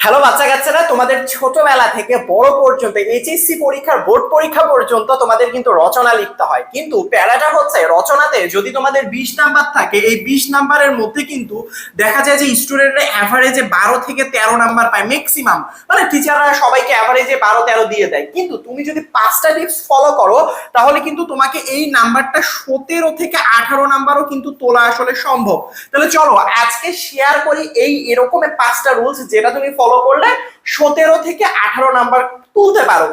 Hello বাচ্চা কাচ্চারা, তোমাদের ছোটবেলা থেকে বড় পর্যন্ত, এইচএসসি পরীক্ষার বোর্ড পরীক্ষা পর্যন্ত তোমাদের কিন্তু রচনা লিখতে হয়। কিন্তু প্যারাটা হচ্ছে রচনাতে যদি তোমাদের বিশ নাম্বার থাকে, এই বিশ নাম্বারের মধ্যে কিন্তু দেখা যায় যে স্টুডেন্টরা অ্যাভারেজে বারো থেকে তেরো নাম্বার পায় ম্যাক্সিমাম মানে টিচাররা সবাইকে অ্যাভারেজে বারো, তেরো দিয়ে দেয়। কিন্তু তুমি যদি পাঁচটা টিপস ফলো করো, তাহলে কিন্তু তোমাকে এই নাম্বারটা সতেরো থেকে আঠারো নাম্বারও কিন্তু তোলা আসলে সম্ভব। তাহলে চলো, আজকে শেয়ার করি এই এরকম পাঁচটা রুলস যেটা তুমি ফলো করলে সতেরো থেকে আঠারো নাম্বার তুলতে পারো।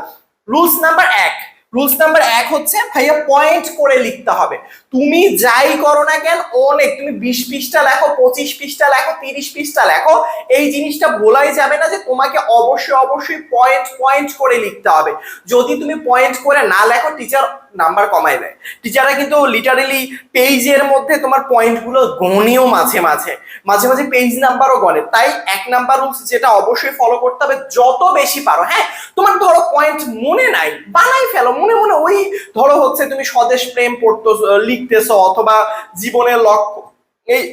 রুলস নাম্বার এক। রুলস নাম্বার এক হচ্ছে, ভাইয়া পয়েন্ট করে লিখতে হবে। তুমি যাই করো না কেন, অনেক, তুমি বিশ পৃষ্ঠা লেখো, পঁচিশ পৃষ্ঠা লেখো, তিরিশ পৃষ্ঠা লেখো, এই জিনিসটা বলাই যাবে না যে তোমাকে অবশ্যই অবশ্যই পয়েন্ট পয়েন্ট করে লিখতে হবে। যদি তুমি পয়েন্ট করে না লেখো টিচার নাম্বার কমায় দেয়। টিচাররা কিন্তু লিটারেলি পেজের মধ্যে তোমার পয়েন্টগুলো গণেও মাঝে মাঝে মাঝে মাঝে পেজ নাম্বারও গণে। তাই এক নাম্বার রুলস যেটা অবশ্যই ফলো করতে হবে, যত বেশি পারো। হ্যাঁ তোমার ধরো পয়েন্ট মনে নাই, বানাই ফেলো। মনে মনে ওই ধরো হচ্ছে তুমি স্বদেশ প্রেম পড়তো, লিখতেছো অথবা জীবনের লক্ষ্য এই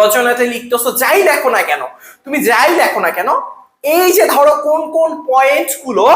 রচনাতে লিখতেছো, যাই দেখো না কেন, তুমি যাই দেখো না কেন এই যে ধরো কোন কোন পয়েন্টগুলো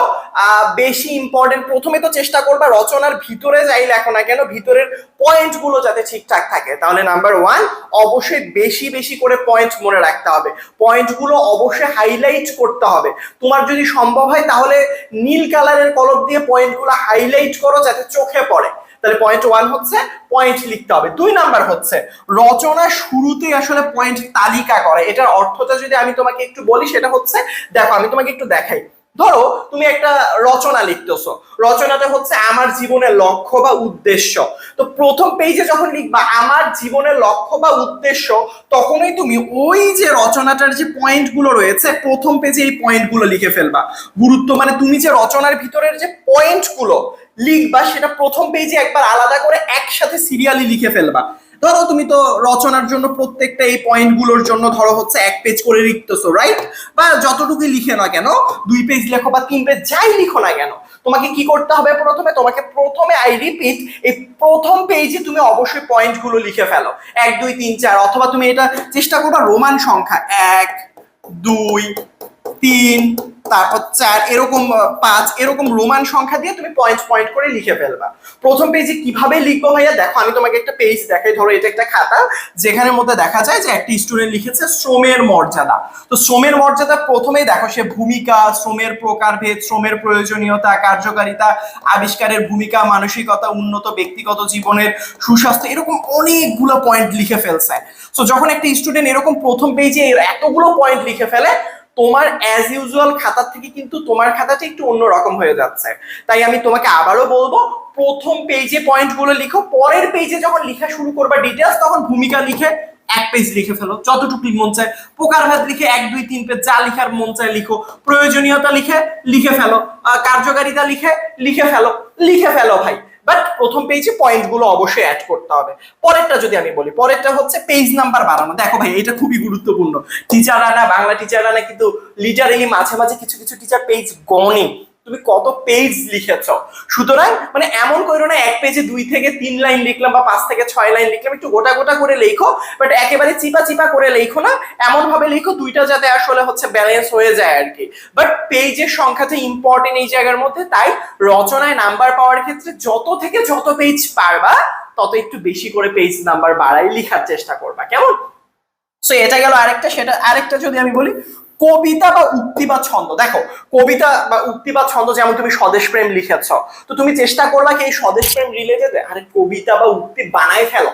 বেশি ইম্পর্টেন্ট প্রথমে তো চেষ্টা করবা রচনার ভিতরে যাই লেখো না কেন, ভিতরের পয়েন্টগুলো যাতে ঠিকঠাক থাকে। তাহলে নাম্বার ওয়ান অবশ্যই বেশি বেশি করে পয়েন্ট মনে রাখতে হবে। পয়েন্টগুলো অবশ্যই হাইলাইট করতে হবে। তোমার যদি সম্ভব হয় তাহলে নীল কালারের কলম দিয়ে পয়েন্টগুলো হাইলাইট করো যাতে চোখে পড়ে। তাহলে পয়েন্ট ওয়ান হচ্ছে পয়েন্ট লিখতে হবে। দুই নাম্বার হচ্ছে, রচনা শুরুতে আসলে পয়েন্ট তালিকা করে। এটার অর্থটা যদি আমি তোমাকে একটু বলি, সেটা হচ্ছে, দেখো, আমি তোমাকে একটু দেখাই। ধরো, তুমি একটা রচনা লিখতেছো। রচনাটা হচ্ছে আমার জীবনের লক্ষ্য বা উদ্দেশ্য। তো প্রথম পেজে যখন লিখবা, আমার জীবনের লক্ষ্য বা উদ্দেশ্য, তখনই তুমি ওই যে রচনাটার যে পয়েন্টগুলো রয়েছে, প্রথম পেজে এই পয়েন্টগুলো লিখে ফেলবা। গুরুত্ব মানে তুমি যে রচনার ভিতরের যে পয়েন্টগুলো লিখবা, সেটা প্রথম পেজে একবার আলাদা করে একসাথে সিরিয়ালি লিখে ফেলবা। ধরো তুমি তো রচনার জন্য প্রত্যেকটা এই পয়েন্টগুলোর জন্য ধরো হচ্ছে এক পেজ করে লিখতেছো রাইট বা যতটুকুই লিখে না কেন, দুই পেজ লেখো বা তিন পেজ যাই লিখো না কেন, তোমাকে কি করতে হবে প্রথমে? তোমাকে প্রথমে আই রিপিট এই প্রথম পেজে তুমি অবশ্যই পয়েন্টগুলো লিখে ফেলো। এক, দুই, তিন, চার, অথবা তুমি এটা চেষ্টা করবা রোমান সংখ্যা, এক, দুই, তিন তারপর চার, এরকম পাঁচ, এরকম রোমান সংখ্যা দিয়ে তুমি পয়েন্ট পয়েন্ট করে লিখে ফেলবা। প্রথম পেজে কীভাবে লিখব ভাইয়া? দেখো, আমি তোমাকে একটা পেজ দেখাই। ধরো, এটা একটা খাতা, যেখানের মধ্যে দেখা যায় যে একটি স্টুডেন্ট লিখেছে শ্রমের মর্যাদা। তো শ্রমের মর্যাদা প্রথমেই দেখো, সে ভূমিকা, শ্রমের প্রকারভেদ শ্রমের প্রয়োজনীয়তা, কার্যকারিতা, আবিষ্কারের ভূমিকা, মানসিকতা, উন্নত ব্যক্তিগত জীবনের সুস্বাস্থ্য, এরকম অনেকগুলো পয়েন্ট লিখে ফেলছে। তো যখন একটা স্টুডেন্ট এরকম প্রথম পেজে এতগুলো পয়েন্ট লিখে ফেলে তোমার অ্যাজ ইউজুয়াল খাতার থেকে কিন্তু তোমার খাতাটা একটু অন্যরকম হয়ে যাচ্ছে। তাই আমি তোমাকে আবারও বলব, প্রথম পেজে পয়েন্টগুলো লিখো, পরের পেজে যখন লেখা শুরু করবা ডিটেলস তখন ভূমিকা লিখে এক পেজ লিখে ফেলো। যতটুকু মন চায় প্রকারভেদ লিখে এক, দুই, তিন পেজ যা লিখার মন চায় লিখো। প্রয়োজনীয়তা লিখে লিখে ফেলো। কার্যকারিতা লিখে লিখে ফেলো। লিখে ফেলো ভাই। বাট প্রথম পেজে পয়েন্টগুলো অবশ্যই অ্যাড করতে হবে। পরেরটা যদি আমি বলি, পরেরটা হচ্ছে পেজ নাম্বার বাড়ানো। দেখো ভাই, এটা খুবই গুরুত্বপূর্ণ। টিচাররা না, বাংলা টিচাররা না কিন্তু লিটারেলি মাঝে মাঝে কিছু কিছু টিচার পেজ গনে তুমি কত পেজ লিখেছ? সুতরাং মানে এমন করো না, এক পেজে দুই থেকে তিন লাইন লিখলাম বা পাঁচ থেকে ছয় লাইন লিখলাম, একটু গোটা গোটা করে লেখো বাট একেবারে চিপা চিপা করে লেখো না এমন ভাবে লেখো, দুইটা যাতে আসলে হচ্ছে ব্যালেন্স হয়ে যায় আর কি। বাট পেজের সংখ্যাটা ইম্পর্টেন্ট এই জায়গার মধ্যে, তাই রচনায় নাম্বার পাওয়ার ক্ষেত্রে যত থেকে যত পেজ পারবা, তত একটু বেশি করে পেজ নাম্বার বাড়াই, লেখার চেষ্টা করবা। কেমন? সো এটা গেল আরেকটা, সেটা আরেকটা যদি আমি বলি কবিতা বা উক্তি বা ছন্দ। দেখো, কবিতা বা উক্তি বা ছন্দ যেমন তুমি স্বদেশ প্রেম লিখেছ, তো তুমি চেষ্টা করবা কি এই স্বদেশ প্রেম রিলেটেড আরে কবিতা বা উক্তি বানায় ফেলো।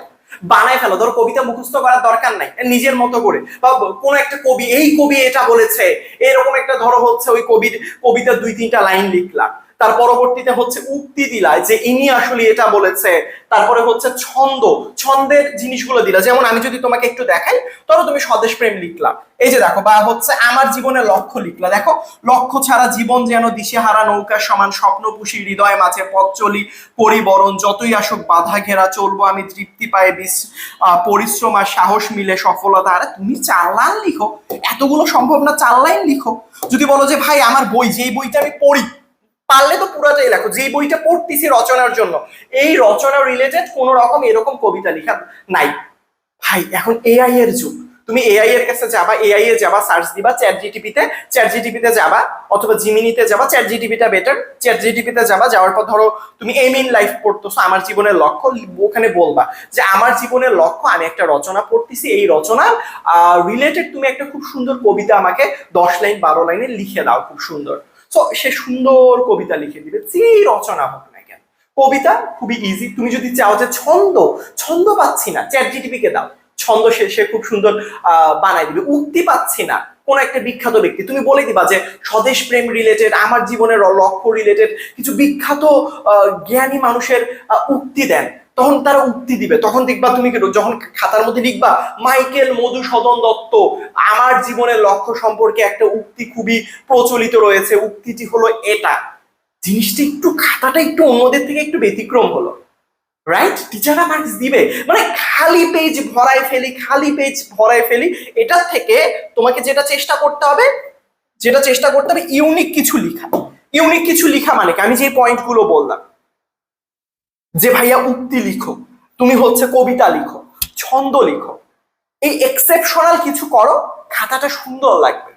বানায় ফেলো, ধরো কবিতা মুখস্থ করার দরকার নাই নিজের মতো করে। বা কোন একটা কবি, এই কবি এটা বলেছে, এরকম একটা ধরো হচ্ছে ওই কবির কবিতা দুই তিনটা লাইন লিখলা তার পরবর্তীতে হচ্ছে উক্তি দিলা যে ইনি আসলে এটা বলেছে। তারপরে হচ্ছে ছন্দ ছন্দের জিনিসগুলো দিলা। যেমন আমি যদি তোমাকে একটু দেখাই ধরো তুমি স্বদেশ প্রেম লিখলা। এই যে দেখো বা হচ্ছে আমার জীবনের লক্ষ্য লিখলা। দেখো লক্ষ্য ছাড়া জীবন যেন দিশেহারা নৌকার সমান স্বপ্ন পুষি হৃদয় মাঝে পথ চলি পরিবরণ যতই আসুক বাধা ঘেরা চলবো আমি তৃপ্তি আহ, পরিশ্রম আর সাহস মিলে সফলতা। আরে তুমি লাইন লিখো। এতগুলো সম্ভব না চার লাইন লিখো। যদি বলো যে ভাই আমার বই যেই বইটা আমি পড়ি পারলে তো পুরাটাই লেখো। যে বইটা পড়তেছি রচনার জন্য, এই রচনা রিলেটেড কোন রকম এরকম কবিতা লেখা নাই। ভাই, এখন এআই এর যুগ। তুমি এআই এর কাছে যাবা এআই এ যাবা সার্চ দিবা চ্যাট জিটিপিতে চ্যাট জিটিপিতে যাবা, অথবা জিমিনিতে যাবা চ্যাট জিটিপিটা বেটার চ্যাট জিটিপিতে যাবা, যাওয়ার পর ধরো, তুমি এম ইন লাইফ পড়তেছো, আমার জীবনের লক্ষ্য ওখানে বলবা যে আমার জীবনের লক্ষ্য, আমি একটা রচনা পড়তেছি, এই রচনার রিলেটেড তুমি একটা খুব সুন্দর কবিতা আমাকে দশ লাইন, বারো লাইনে লিখে দাও, খুব সুন্দর। সো সে সুন্দর কবিতা লিখে দিবে। যেই রচনা হোক না কেন। কবিতা খুবই ইজি তুমি যদি চাও যে ছন্দ ছন্দ পাচ্ছি না চ্যাট জিটিপি কে দাও। ছন্দ সে সে খুব সুন্দর বানাই দিবে। উক্তি পাচ্ছি না। কোন একটা বিখ্যাত ব্যক্তি। তুমি বলে দিবা যে স্বদেশ প্রেম রিলেটেড আমার জীবনের লক্ষ্য রিলেটেড কিছু বিখ্যাত জ্ঞানী মানুষের উক্তি দেন। তখন তারা উক্তি দিবে। তখন দেখবা তুমি কি, যখন খাতার মধ্যে লিখবা, মাইকেল মধুসূদন দত্ত, আমার জীবনের লক্ষ্য সম্পর্কে একটা উক্তি খুবই প্রচলিত রয়েছে, উক্তিটি হলো এটা। জিনিসটা একটু, খাতাটা একটু অন্যদের থেকে একটু ব্যতিক্রম হলো। রাইট টিচাররা মার্কস দিবে। মানে খালি পেজ ভরায় ফেলি, খালি পেজ ভরায় ফেলি এটা থেকে তোমাকে যেটা চেষ্টা করতে হবে, যেটা চেষ্টা করতে হবে ইউনিক কিছু লিখা। ইউনিক কিছু লিখা মানে আমি যে পয়েন্টগুলো বললাম। যে ভাইয়া উক্তি লিখো, তুমি হচ্ছে কবিতা লিখো, ছন্দ লিখো। এই এক্সেপশনাল কিছু করো, খাতাটা সুন্দর লাগবে।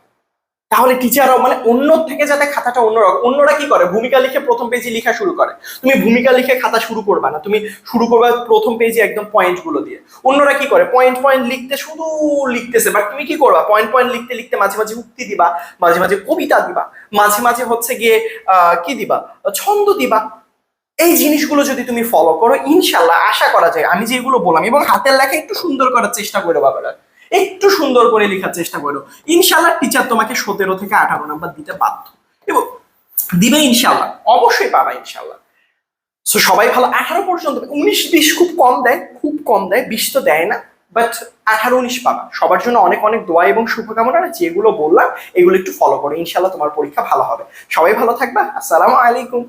তাহলে টিচাররাও মানে অন্য থেকে যাতে খাতাটা অন্যরকম, অন্যরা কি করে? ভূমিকা লিখে প্রথম পেজে লিখা শুরু করে। তুমি ভূমিকা লিখে খাতা শুরু করবা না, তুমি শুরু করবা প্রথম পেজে একদম পয়েন্টগুলো দিয়ে। অন্যরা কি করে? পয়েন্ট পয়েন্ট লিখতে শুধু লিখতেছে বাট তুমি কি করবা? পয়েন্ট পয়েন্ট লিখতে লিখতে মাঝে মাঝে উক্তি দিবা, মাঝে মাঝে কবিতা দিবা, মাঝে মাঝে হচ্ছে গিয়ে কি দিবা? ছন্দ দিবা। এই জিনিসগুলো যদি তুমি ফলো করো ইনশাল্লাহ আশা করা যায়, আমি যেগুলো বললাম, এবং হাতের লেখা একটু সুন্দর করার চেষ্টা করো বাবারা। একটু সুন্দর করে লেখার চেষ্টা করো। ইনশাল্লাহ টিচার তোমাকে সতেরো থেকে আঠারো নাম্বার দিতে বাধ্য। এবং দিবে ইনশাল্লাহ অবশ্যই পাবা ইনশাল্লাহ সো সবাই ভালো, আঠারো পর্যন্ত উনিশ, বিশ খুব কম দেয়, খুব কম দেয়, বিশ তো দেয় না বাট আঠারো, উনিশ পাবা। সবার জন্য অনেক অনেক দোয়া এবং শুভকামনা যেগুলো বললাম, এগুলো একটু ফলো করো। ইনশাল্লাহ তোমার পরীক্ষা ভালো হবে। সবাই ভালো থাকবা। আসসালামু আলাইকুম।